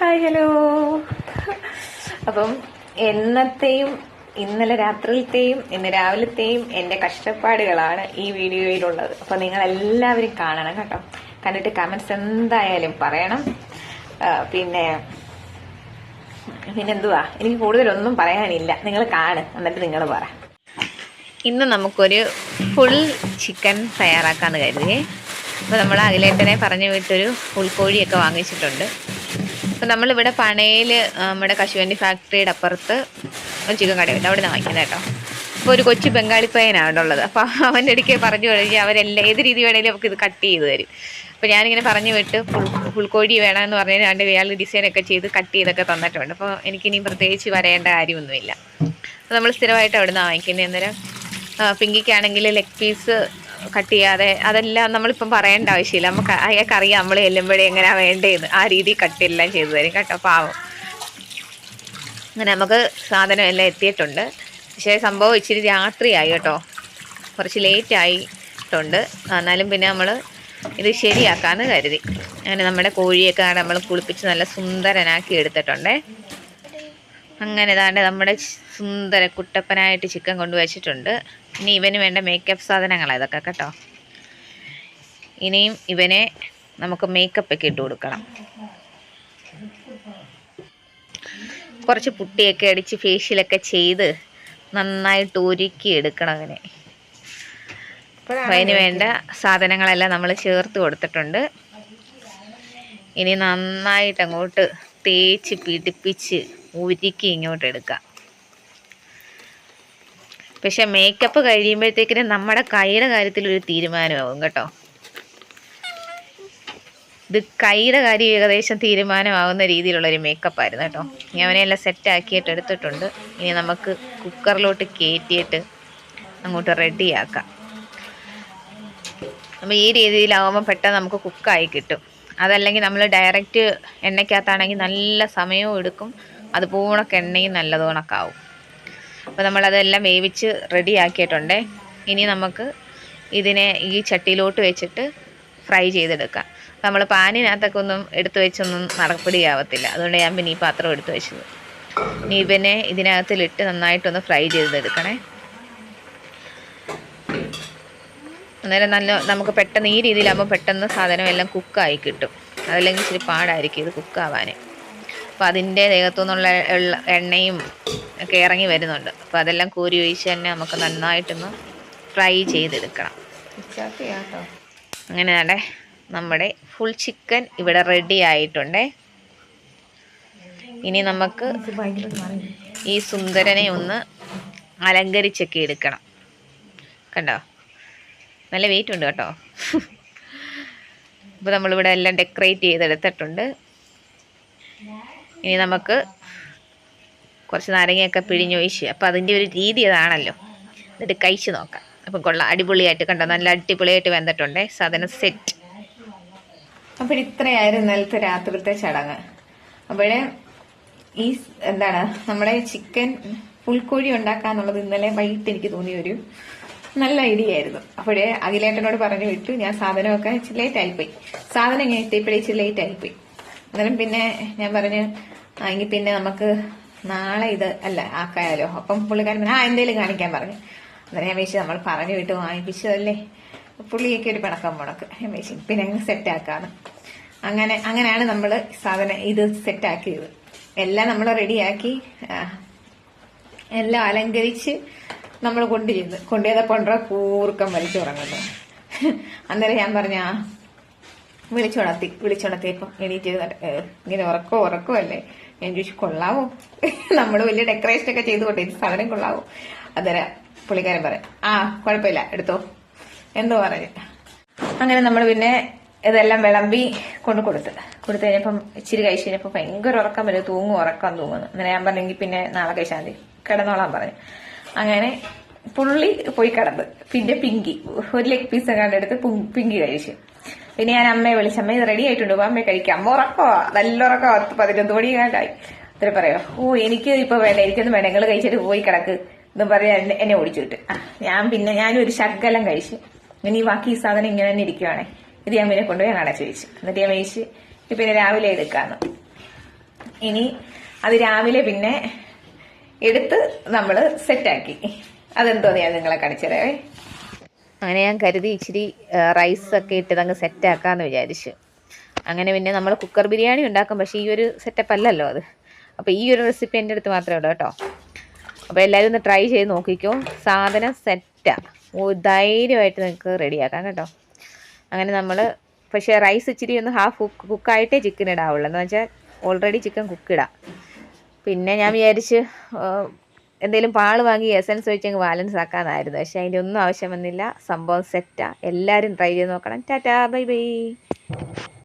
Hi hello അപ്പം എന്നത്തെയും ഇന്നലെ രാത്രിയിലത്തെയും ഇന്ന് രാവിലത്തെയും എന്റെ കഷ്ടപ്പാടുകളാണ് ഈ വീഡിയോയിലുള്ളത്. അപ്പൊ നിങ്ങൾ എല്ലാവരും കാണണം കേട്ടോ. കണ്ടിട്ട് കമന്റ്സ് എന്തായാലും പറയണം. പിന്നെ പിന്നെന്തുവാ? എനിക്ക് കൂടുതലൊന്നും പറയാനില്ല. നിങ്ങൾ കാണ് എന്നിട്ട് നിങ്ങൾ പറ. ഇന്ന് നമുക്കൊരു ഫുൾ ചിക്കൻ തയ്യാറാക്കാന്ന് കരുതി അപ്പോൾ നമ്മൾ അഖിലേട്ടനെ പറഞ്ഞു വിട്ടൊരു ഫുൾ കോഴിയൊക്കെ വാങ്ങിച്ചിട്ടുണ്ട്. അപ്പോൾ നമ്മളിവിടെ പണയിൽ നമ്മുടെ കശുവണ്ടി ഫാക്ടറിയുടെ അപ്പുറത്ത് ഒരു ചിക്കൻ കടയുണ്ട്. അവിടെ നിന്ന് വാങ്ങിക്കുന്നത് കേട്ടോ. അപ്പോൾ ഒരു കൊച്ചു ബംഗാളി ഉള്ളത് അപ്പോൾ അവന്റെ ഇടയ്ക്ക് പറഞ്ഞു കഴിഞ്ഞാൽ അവരെല്ലാം ഏത് രീതി വേണേലും നമുക്ക് ഇത് കട്ട് ചെയ്ത് തരും. അപ്പോൾ ഞാനിങ്ങനെ പറഞ്ഞു വിട്ട് ഫുൾ ഫുൾക്കോഴി കോഴി വേണമെന്ന് പറഞ്ഞാൽ രണ്ട് ഇയാൾ ഡിസൈനൊക്കെ ചെയ്ത് കട്ട് ചെയ്തൊക്കെ തന്നിട്ടുണ്ട്. അപ്പോൾ എനിക്കിനി പ്രത്യേകിച്ച് വരേണ്ട കാര്യമൊന്നുമില്ല. അപ്പോൾ നമ്മൾ സ്ഥിരമായിട്ട് അവിടെ നിന്ന് വാങ്ങിക്കുന്നത് അന്നേരം പിങ്കിക്കാണെങ്കിൽ ലെഗ് പീസ് കട്ട് ചെയ്യാതെ അതെല്ലാം നമ്മളിപ്പം പറയേണ്ട ആവശ്യമില്ല. നമുക്ക് അയാൾക്ക് അറിയാം നമ്മൾ ചെല്ലുമ്പോഴേ എങ്ങനെയാണ് വേണ്ടതെന്ന് ആ രീതി കട്ട് എല്ലാം ചെയ്തു തരും കേട്ടോ പാവം. അങ്ങനെ നമുക്ക് സാധനം എല്ലാം എത്തിയിട്ടുണ്ട്. പക്ഷേ സംഭവം ഇച്ചിരി രാത്രിയായി കേട്ടോ. കുറച്ച് ലേറ്റ് ആയിട്ടുണ്ട്. എന്നാലും പിന്നെ നമ്മൾ ഇത് ശരിയാക്കാമെന്ന് കരുതി. അങ്ങനെ നമ്മുടെ കോഴിയൊക്കെ നമ്മൾ കുളിപ്പിച്ച് നല്ല സുന്ദരനാക്കി എടുത്തിട്ടുണ്ടേ. അങ്ങനെ ഇതാണ്ട് നമ്മുടെ സുന്ദര കുട്ടപ്പനായിട്ട് ചിക്കൻ കൊണ്ടുവച്ചിട്ടുണ്ട് ഇനി ഇവന് വേണ്ട മേക്കപ്പ് സാധനങ്ങളാണ് ഇതൊക്കെ കേട്ടോ. ഇനിയും ഇവനെ നമുക്ക് മേക്കപ്പ് ഒക്കെ ഇട്ട് കൊടുക്കണം. കുറച്ച് പുട്ടിയൊക്കെ അടിച്ച് ഫേഷ്യലൊക്കെ ചെയ്ത് നന്നായിട്ട് ഒരുക്കി എടുക്കണം അവനെ. അതിന് വേണ്ട സാധനങ്ങളെല്ലാം നമ്മൾ ചേർത്ത് കൊടുത്തിട്ടുണ്ട്. ഇനി നന്നായിട്ട് അങ്ങോട്ട് തേച്ച് പിടിപ്പിച്ച് ഉരുക്കി ഇങ്ങോട്ട് എടുക്കാം പക്ഷെ മേക്കപ്പ് കഴിയുമ്പോഴത്തേക്കിനും നമ്മുടെ കൈയുടെ കാര്യത്തിൽ ഒരു തീരുമാനമാകും കേട്ടോ. ഇത് കൈയുടെ കാര്യം ഏകദേശം തീരുമാനമാകുന്ന രീതിയിലുള്ള ഒരു മേക്കപ്പ് ആയിരുന്നു കേട്ടോ. ഞാൻ സെറ്റ് ആക്കിയിട്ട് എടുത്തിട്ടുണ്ട്. ഇനി നമുക്ക് കുക്കറിലോട്ട് കയറ്റിയിട്ട് അങ്ങോട്ട് റെഡിയാക്കാം അപ്പോൾ ഈ രീതിയിലാവുമ്പോൾ പെട്ടെന്ന് നമുക്ക് കുക്കായി കിട്ടും. അതല്ലെങ്കിൽ നമ്മൾ ഡയറക്റ്റ് എണ്ണയ്ക്കകത്താണെങ്കിൽ നല്ല സമയവും എടുക്കും. അത് പൂണൊക്കെ എണ്ണയും നല്ലത് കണക്കാവും അപ്പോൾ നമ്മളതെല്ലാം വേവിച്ച് റെഡി ആക്കിയിട്ടുണ്ടേ ഇനി നമുക്ക് ഇതിനെ ഈ ചട്ടിയിലോട്ട് വെച്ചിട്ട് ഫ്രൈ ചെയ്തെടുക്കാം. നമ്മൾ പാനിനകത്തൊക്കെ ഒന്നും എടുത്തു വെച്ചൊന്നും നടപടിയാവത്തില്ല. അതുകൊണ്ട് ഞാൻ പിന്നെ ഈ പാത്രം എടുത്തു വെച്ചത്. ഇനി ഇവനെ ഇതിനകത്തിലിട്ട് നന്നായിട്ടൊന്ന് ഫ്രൈ ചെയ്തെടുക്കണേ. അന്നേരം നല്ല നമുക്ക് പെട്ടെന്ന് ഈ രീതിയിലാകുമ്പോൾ പെട്ടെന്ന് സാധനം എല്ലാം കുക്കായി കിട്ടും. അതല്ലെങ്കിൽ ഇച്ചിരി പാടായിരിക്കും ഇത് കുക്കാവാൻ അപ്പോൾ അതിന്റെ ദേഹത്തു നിന്നുള്ള എണ്ണയും ഒക്കെ ഇറങ്ങി വരുന്നുണ്ട്. അപ്പോൾ അതെല്ലാം കോരി ഒഴിച്ച് തന്നെ നമുക്ക് നന്നായിട്ടൊന്ന് ഫ്രൈ ചെയ്തെടുക്കണം. അങ്ങനെ വേണ്ടേ നമ്മുടെ ഫുൾ ചിക്കൻ ഇവിടെ റെഡി ആയിട്ടുണ്ടേ. ഇനി നമുക്ക് ഈ സുന്ദരനെ ഒന്ന് അലങ്കരിച്ചൊക്കെ എടുക്കണം. കണ്ടോ? നല്ല വെയിറ്റ് ഉണ്ട് കേട്ടോ. അപ്പോൾ നമ്മളിവിടെ എല്ലാം ഡെക്കറേറ്റ് ചെയ്തെടുത്തിട്ടുണ്ട്. ഇനി നമുക്ക് കുറച്ച് നാരങ്ങയൊക്കെ പിഴിഞ്ഞൊഴിച്ച് അപ്പോൾ അതിന്റെ ഒരു രീതി അതാണല്ലോ. എന്നിട്ട് കഴിച്ച് നോക്കാം. അപ്പം കൊള്ളാം. അടിപൊളിയായിട്ട് കണ്ടോ? നല്ല അടിപൊളിയായിട്ട് വെന്തിട്ടുണ്ടേ. സാധനം സെറ്റ് അപ്പോൾ ഇത്രയായിരുന്നു ഇന്നലത്തെ രാത്രിയിലത്തെ ചടങ്ങ്. അപ്പോഴേ ഈ എന്താണ് നമ്മുടെ ചിക്കൻ പുൽക്കോഴി ഉണ്ടാക്കാന്നുള്ളത് ഇന്നലെ വൈകിട്ട് എനിക്ക് തോന്നിയ ഒരു നല്ല ഐഡിയ ആയിരുന്നു. അപ്പോഴേ അഖിലേട്ടനോട് പറഞ്ഞു വിട്ടു ഞാൻ സാധനമൊക്കെ ഇച്ചിരി ലേറ്റ് ആയിപ്പോയി. സാധനം ഞാൻ എത്തിയപ്പോഴേ ഇച്ചിരി ലേറ്റ് ആയിപ്പോയി. അന്നേരം പിന്നെ ഞാൻ പറഞ്ഞു എങ്കിൽ പിന്നെ നമുക്ക് നാളെ ഇത് അല്ല ആക്കായാലോ അപ്പം പുള്ളിക്കാരൻ ആ എന്തേലും കാണിക്കാൻ പറഞ്ഞു. അന്നേരം ഞാൻ വേശി നമ്മൾ പറഞ്ഞു വിട്ടു വാങ്ങിപ്പിച്ചതല്ലേ. പുള്ളിയൊക്കെ ഒരു പിണക്കം മുടക്ക്. ഞാൻ വേശി പിന്നെ അങ്ങ് സെറ്റ് ആക്കാന്ന്. അങ്ങനെ അങ്ങനെയാണ് നമ്മൾ സാധനം ഇത് സെറ്റ് ആക്കിയത്. എല്ലാം നമ്മൾ റെഡിയാക്കി എല്ലാം അലങ്കരിച്ച് നമ്മൾ കൊണ്ടുചെന്ന് കൊണ്ടുചെന്നപ്പോണ്ടോ കൂർക്കം വലിച്ചുറങ്ങുന്നു അന്നേരം ഞാൻ പറഞ്ഞ വിളിച്ചുണർത്തി വിളിച്ചുണർത്തിയപ്പം എണീറ്റ് ഇരുന്നിട്ട്, "ഏ, ഇങ്ങനെ ഉറക്കോ ഉറക്കോ അല്ലേ? ഞാൻ ചോദിച്ചു കൊള്ളാവോ? നമ്മൾ വലിയ ഡെക്കറേഷൻ ഒക്കെ ചെയ്തുകൊണ്ടേ ഇത് സാധനം കൊള്ളാവോ? അന്നേരം പുള്ളിക്കാരൻ പറയാം ആ കുഴപ്പമില്ല എടുത്തോ. എന്ന് പറഞ്ഞു. അങ്ങനെ നമ്മൾ പിന്നെ ഇതെല്ലാം വിളമ്പി കൊണ്ട് കൊടുത്ത്. കൊടുത്തു കഴിഞ്ഞപ്പം ഇച്ചിരി കഴിച്ച് കഴിഞ്ഞപ്പോൾ ഭയങ്കര ഉറക്കം വരും. തൂങ്ങും ഉറക്കം തൂങ്ങുന്നു അങ്ങനെ ഞാൻ പറഞ്ഞെങ്കിൽ പിന്നെ നാളെ കഴിച്ചാൽ മതി. കിടന്നോളാൻ പറഞ്ഞു. അങ്ങനെ പുള്ളി പോയി കിടന്ന്. പിന്നെ പിങ്കി. ഒരു ലെഗ് പീസ് കണ്ടെടുത്ത് പിങ്കി കഴിച്ചു. പിന്നെ ഞാൻ അമ്മയെ വിളിച്ചു അമ്മ ഇത് റെഡി ആയിട്ടുണ്ട്? അമ്മയെ കഴിക്കാം. അമ്മ ഉറക്കോ നല്ല ഉറക്കോ പത്ത് പതിനൊന്ന് മണി കണ്ടായി ഇത്ര പറയോ ഓ എനിക്ക് ഇപ്പൊ വേണ്ട എനിക്കൊന്നും വേണ്ട. നിങ്ങൾ കഴിച്ചിട്ട് പോയി കിടക്ക്. എന്ന് പറയാൻ എന്നെ ഓടിച്ചു വിട്ട്. ഞാൻ പിന്നെ ഞാനും ഒരു ശകലം കഴിച്ചു. ഇനി ബാക്കി ഈ സാധനം ഇങ്ങനെ തന്നെ ഇരിക്കുവാണേ. ഇത് ഞാൻ പിന്നെ കൊണ്ടുപോയി ഞാൻ അടച്ചു വെച്ചു. എന്നിട്ട് ഞാൻ വെച്ച്. പിന്നെ രാവിലെ എടുക്കാന്ന്. ഇനി അത് രാവിലെ പിന്നെ എടുത്ത് നമ്മൾ സെറ്റാക്കി. അതെന്തോ ഞാൻ നിങ്ങളെ കാണിച്ചതേ അങ്ങനെ ഞാൻ കരുതി ഇച്ചിരി റൈസൊക്കെ ഇട്ടത് ഇട്ട് അങ്ങ് സെറ്റാക്കാന്ന് വിചാരിച്ചു. അങ്ങനെ പിന്നെ നമ്മൾ കുക്കർ ബിരിയാണി ഉണ്ടാക്കും പക്ഷേ ഈ ഒരു സെറ്റപ്പ് അല്ലല്ലോ അത്. അപ്പോൾ ഈ ഒരു റെസിപ്പി എന്റെ അടുത്ത് മാത്രമേ ഉള്ളൂ കേട്ടോ. അപ്പോൾ എല്ലാവരും ഒന്ന് ട്രൈ ചെയ്ത് നോക്കിക്കോ. സാധനം സെറ്റാണ് ധൈര്യമായിട്ട് നിങ്ങൾക്ക് റെഡിയാക്കാം കേട്ടോ. അങ്ങനെ നമ്മൾ പക്ഷേ റൈസ് ഇച്ചിരി ഒന്ന് ഹാഫ് കുക്ക് കുക്കായിട്ടേ ചിക്കൻ ഇടാവുള്ളൂ. എന്ന് വെച്ചാൽ ഓൾറെഡി ചിക്കൻ കുക്ക് കുക്കിടാം പിന്നെ ഞാൻ വിചാരിച്ച് എന്തെങ്കിലും പാൾ വാങ്ങി എസൻസ് വെച്ചങ്ങ് ബാലൻസ് ആക്കാനായിരുന്നു പക്ഷേ അതിന്റെ ഒന്നും ആവശ്യം വന്നില്ല. സംഭവം സെറ്റാണ് എല്ലാവരും ട്രൈ ചെയ്ത് നോക്കണം. Tata bye bye